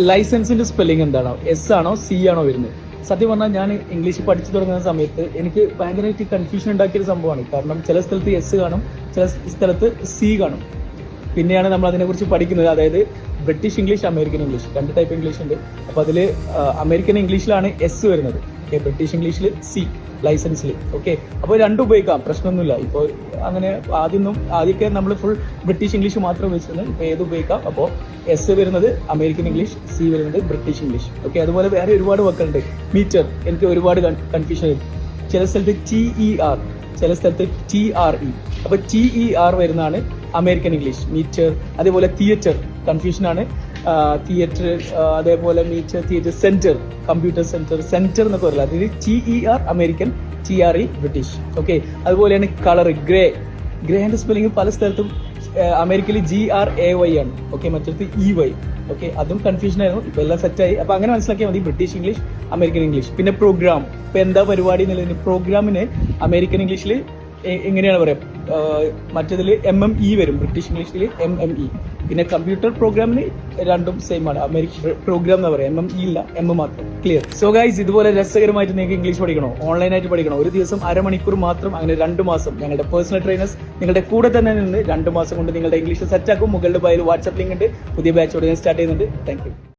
ലൈസൻസിന്റെ spelling എന്താണോ? S ആണോ C ആണോ വരുന്നത്? സത്യം പറഞ്ഞാൽ ഞാൻ ഇംഗ്ലീഷ് പഠിച്ചു തുടങ്ങുന്ന സമയത്ത് എനിക്ക് ഭയങ്കരമായിട്ട് കൺഫ്യൂഷൻ ഉണ്ടാക്കിയൊരു സംഭവമാണ്. കാരണം ചില സ്ഥലത്ത് എസ് കാണും ചില സ്ഥലത്ത് സി കാണും. പിന്നെയാണ് നമ്മൾ അതിനെക്കുറിച്ച് പഠിക്കുന്നത്. അതായത് ബ്രിട്ടീഷ് ഇംഗ്ലീഷ് അമേരിക്കൻ ഇംഗ്ലീഷ് രണ്ട് ടൈപ്പ് ഇംഗ്ലീഷ് ഉണ്ട്. അപ്പോൾ അതിൽ അമേരിക്കൻ ഇംഗ്ലീഷിലാണ് എസ് വരുന്നത്. ഓക്കെ ബ്രിട്ടീഷ് ഇംഗ്ലീഷിൽ സി ലൈസൻസിൽ ഓക്കെ അപ്പോൾ രണ്ടും ഉപയോഗിക്കാം പ്രശ്നമൊന്നുമില്ല. ഇപ്പോൾ അങ്ങനെ ആദ്യമൊന്നും ആദ്യമൊക്കെ നമ്മൾ ഫുൾ ബ്രിട്ടീഷ് ഇംഗ്ലീഷ് മാത്രം ഉപയോഗിച്ചിരുന്നത്. ഇപ്പോൾ ഏത് ഉപയോഗിക്കാം? അപ്പോൾ എസ് വരുന്നത് അമേരിക്കൻ ഇംഗ്ലീഷ് സി വരുന്നത് ബ്രിട്ടീഷ് ഇംഗ്ലീഷ് ഓക്കെ അതുപോലെ വേറെ ഒരുപാട് വാക്കുകളുണ്ട്. മീറ്റർ എനിക്ക് ഒരുപാട് കൺഫ്യൂഷൻ ചില സ്ഥലത്ത് ടി ഇ ആർ ചില സ്ഥലത്ത് ടി ആർ ഇ അപ്പൊ ടി ഇ ആർ വരുന്നതാണ് അമേരിക്കൻ ഇംഗ്ലീഷ് മീറ്റർ അതേപോലെ തിയേറ്റർ കൺഫ്യൂഷൻ ആണ്. തിയേറ്റർ അതേപോലെ മീച്ച theatre centre computer centre centre എന്നൊക്കെ പറയില്ല അതായത് T E R American T R E British okay അതുപോലെയാണ് കളർ ഗ്രേ ഗ്രേന്റെ സ്പെല്ലിംഗ് പല സ്ഥലത്തും അമേരിക്കയിൽ ജി ആർ എ വൈ ആണ്. ഓക്കെ മറ്റടുത്ത് ഇ വൈ ഓക്കെ അതും കൺഫ്യൂഷൻ ആയിരുന്നു. ഇപ്പൊ എല്ലാം സെറ്റ് ആയി. അപ്പൊ അങ്ങനെ മനസ്സിലാക്കിയാൽ മതി. ബ്രിട്ടീഷ് ഇംഗ്ലീഷ് അമേരിക്കൻ ഇംഗ്ലീഷ് പിന്നെ പ്രോഗ്രാം ഇപ്പൊ എന്താ പരിപാടി എന്നുള്ളതിന് പ്രോഗ്രാമിന് അമേരിക്കൻ ഇംഗ്ലീഷിൽ എങ്ങനെയാണ് പറയാം? മറ്റതിൽ എം എം ഇ വരും. ബ്രിട്ടീഷ് ഇംഗ്ലീഷിൽ എം എം ഇ പിന്നെ കമ്പ്യൂട്ടർ പ്രോഗ്രാമിന് രണ്ടും സെയിം ആണ്. അമേരിക്കൻ പ്രോഗ്രാം എന്ന് പറയാം. എം എം ഇല്ല. എം മാത്രം. ക്ലിയർ സോ ഗൈസ് ഇതുപോലെ രസകരമായിട്ട് നിങ്ങൾക്ക് ഇംഗ്ലീഷ് പഠിക്കണോ? ഓൺലൈനായിട്ട് പഠിക്കണോ? ഒരു ദിവസം അരമണിക്കൂർ മാത്രം അങ്ങനെ രണ്ട് മാസം ഞങ്ങളുടെ പേഴ്സണൽ ട്രെയിനേഴ്സ് നിങ്ങളുടെ കൂടെ തന്നെ നിന്ന് രണ്ട് മാസം കൊണ്ട് നിങ്ങളുടെ ഇംഗ്ലീഷ് സെറ്റ് ആക്കും. മുകളിൽ ബയൽ വാട്സ്ആപ്പ് ലിങ്ക് ഉണ്ട്. പുതിയ ബാച്ചോടെ ഞാൻ സ്റ്റാർട്ട് ചെയ്യുന്നുണ്ട്. താങ്ക്